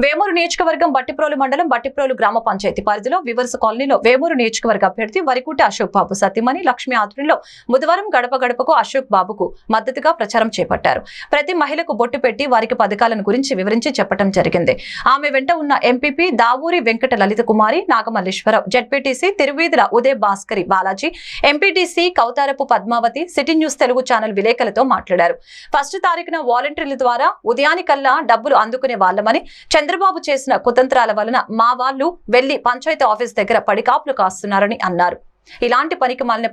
వేమూరు నియోజకవర్గం బట్టిప్రోలు మండలం బట్టిప్రోలు గ్రామ పంచాయతీ పరిధిలో వివర్స కాలనీలో వేమూరు నియోజకవర్గ అభ్యర్థి వరికుంట అశోక్ బాబు సత్యమణి లక్ష్మి ఆధ్వర్యంలో బుధవారం గడప గడపకు అశోక్ బాబుకు మద్దతుగా ప్రచారం చేపట్టారు. ప్రతి మహిళకు బొట్టు పెట్టి వారికి పథకాలను గురించి వివరించి చెప్పడం జరిగింది. ఆమె వెంట ఉన్న MPP Davuri Venkata Lalitha Kumari Nagamalleswararao ZPTC Tiruveedhula Uday Bhaskari Balaji MPTC Kautharapu Padmavathi city news Telugu channel విలేకరులతో మాట్లాడారు. ఫస్ట్ తారీఖున వాలంటీర్ల ద్వారా ఉదయానికల్లా డబ్బులు అందుకునే వాళ్ళమని చంద్రబాబు చేసిన కుతంత్రాల వలన మా వాళ్ళు వెళ్ళి పంచాయతీ ఆఫీస్ దగ్గర పడికాపులు కాస్తున్నారని అన్నారు. ఇలాంటి పనికి మాలిన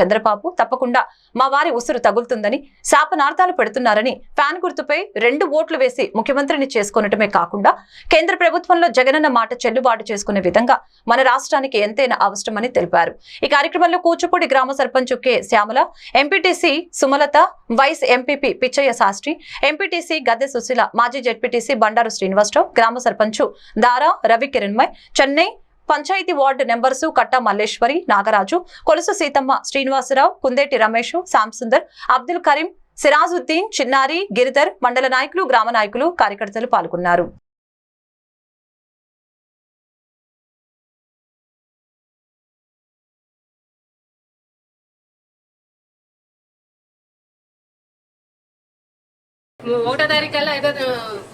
చంద్రబాబు తప్పకుండా మా వారి ఉసురు తగులుతుందని శాపనార్థాలు పెడుతున్నారని ఫ్యాన్ గుర్తుపై రెండు ఓట్లు వేసి ముఖ్యమంత్రిని చేసుకునటమే కాకుండా కేంద్ర ప్రభుత్వంలో జగనన్న మాట చెల్లుబాటు చేసుకునే విధంగా మన రాష్ట్రానికి ఎంతైనా అవసరమని తెలిపారు. ఈ కార్యక్రమంలో కూచిపూడి గ్రామ sarpanch K. Shyamala MPTC Sumalatha vice MPP Pichaiah Sastry MPTC Gadde Susheela మాజీ జెడ్పీటీసీ బండారు శ్రీనివాసరావు గ్రామ సర్పంచ్ దారా రవి కిరణ్మయ్ చెన్నై పంచాయతీ వార్డు నెంబర్సు కట్ట మల్లేశ్వరి నాగరాజు కొలుసు సీతమ్మ శ్రీనివాసరావు కుందేటి రమేష్ శాంసుందర్ అబ్దుల్ కరీం సిరాజుద్దీన్ చిన్నారి గిరిధర్ మండల నాయకులు గ్రామ నాయకులు కార్యకర్తలు పాల్గొన్నారు. ఒకటో తారీఖు కల్లా ఐదో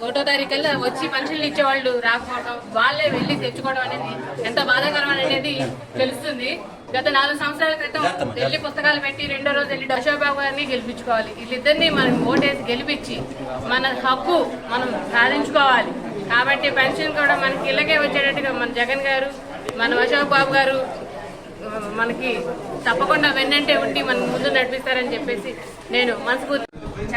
ఒకటో తారీఖు కల్లా వచ్చి పెన్షన్లు ఇచ్చేవాళ్ళు రాకపోవడం వాళ్ళే వెళ్ళి తెచ్చుకోవడం అనేది ఎంత బాధాకరం అనేది తెలుస్తుంది. గత నాలుగు సంవత్సరాల క్రితం వెళ్ళి పుస్తకాలు పెట్టి రెండో రోజు వెళ్ళి అశోక్ బాబు గారిని గెలిపించుకోవాలి. వీళ్ళిద్దరిని మనం ఓటేసి గెలిపించి మన హక్కు మనం సాధించుకోవాలి. కాబట్టి పెన్షన్ కూడా మనకి ఇళ్ళకే వచ్చేటట్టుగా మన జగన్ గారు మన అశోక్ బాబు గారు మనకి తప్పకుండా వెన్నంటే ఉండి మన ముందు నడిపిస్తారని చెప్పేసి నేను మనస్ఫూర్తి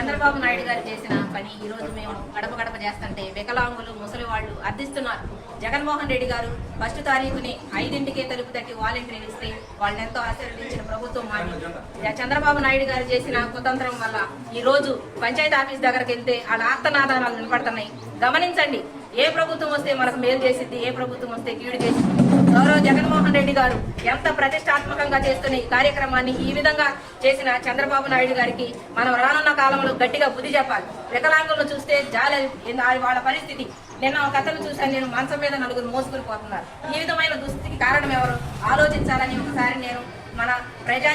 చంద్రబాబు నాయుడు గారు చేసిన పని ఈ రోజు మేము గడప గడప చేస్తుంటే వికలాంగులు ముసలి వాళ్ళు అర్థిస్తున్నారు. జగన్మోహన్ రెడ్డి గారు ఫస్ట్ తారీఖుని ఐదింటికే తలుపు తట్టి వాలంటీర్ ఇస్తే వాళ్ళని ఎంతో ఆశీర్వదించిన ప్రభుత్వం మాది. చంద్రబాబు నాయుడు గారు చేసిన కుతంత్రం వల్ల ఈ రోజు పంచాయతీ ఆఫీస్ దగ్గరికి వెళ్తే వాళ్ళ ఆర్తనాదానాలు వినపడుతున్నాయి గమనించండి ఏ ప్రభుత్వం వస్తే మనకు మేలు చేసింది ఏ ప్రభుత్వం వస్తే కీడు చేసింది గౌరవ జగన్మోహన్ రెడ్డి గారు ఎంత ప్రతిష్టాత్మకంగా చేస్తున్న ఈ కార్యక్రమాన్ని ఈ విధంగా చేసిన చంద్రబాబు నాయుడు గారికి మనం రానున్న కాలంలో గట్టిగా బుద్ధి చెప్పాలి. వికలాంగులను చూస్తే జాలి వాళ్ళ పరిస్థితి. నిన్న ఒక కథను చూశాను. నేను మంచం మీద నలుగురు మోసుకుని పోతున్నారు. ఈ విధమైన దుస్థితికి కారణం ఎవరు? ఆలోచించాలని ఒకసారి నేను మన ప్రజా